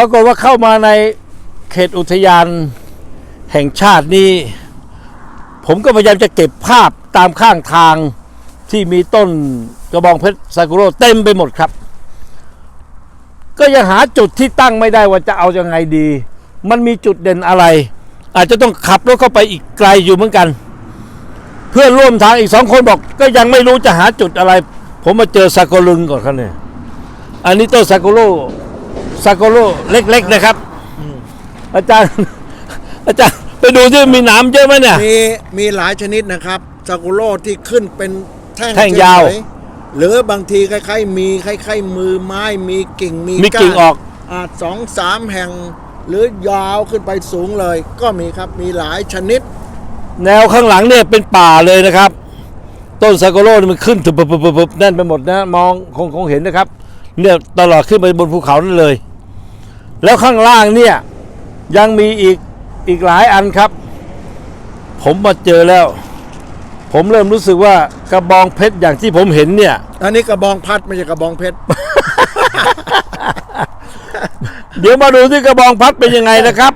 ปรากฏว่าเข้ามาในเขตอุทยานแห่งชาตินี้ ผมก็พยายามจะเก็บภาพตามข้างทางที่มีต้นกระบองเพชรซากุโรเต็มไปหมดครับ ก็ยังหาจุดที่ตั้งไม่ได้ว่าจะเอาอยังไงดี มันมีจุดเด่นอะไร อาจจะต้องขับรถเข้าไปอีกไกลอยู่เหมือนกัน เพื่อนร่วมทางอีกสองคนบอก ก็ยังไม่รู้จะหาจุดอะไร ผมมาเจอซากุรุงก่อนครับเนี่ยอันนี้ต้นซากุโร ซากุโระเล็กๆนะครับอาจารย์อาจารย์ไปดูที่มีหนามเยอะไหมเนี่ย มีมีหลายชนิดนะครับซากุโร่ที่ขึ้นเป็นแท่งแท่งยาว เฉๆหรือบางทีคล้ายๆมีคล้ายๆมือไม้มีกิ่งมีมีกิ่งออก อาจสองสามแห่ง หรือยาวขึ้นไปสูงเลย ก็มีครับมีหลายชนิด แนวข้างหลังเนี่ยเป็นป่าเลยนะครับ ต้นซากุโระนี่มันขึ้นถึบๆๆๆแน่นไปหมดนะ มองคงคงเห็นนะครับ เนี่ยตลอดขึ้นไปบนภูเขานั่นเลย แล้วข้างล่างเนี่ย ยังมีอีกอีกหลายอันครับ ผมมาเจอแล้ว ผมเริ่มรู้สึกว่ากระบองเพชรอย่างที่ผมเห็นเนี่ย อันนี้กระบองพัดไม่ใช่กระบองเพชร เดี๋ยวมาดูที่กระบองพัดเป็นยังไงนะครับ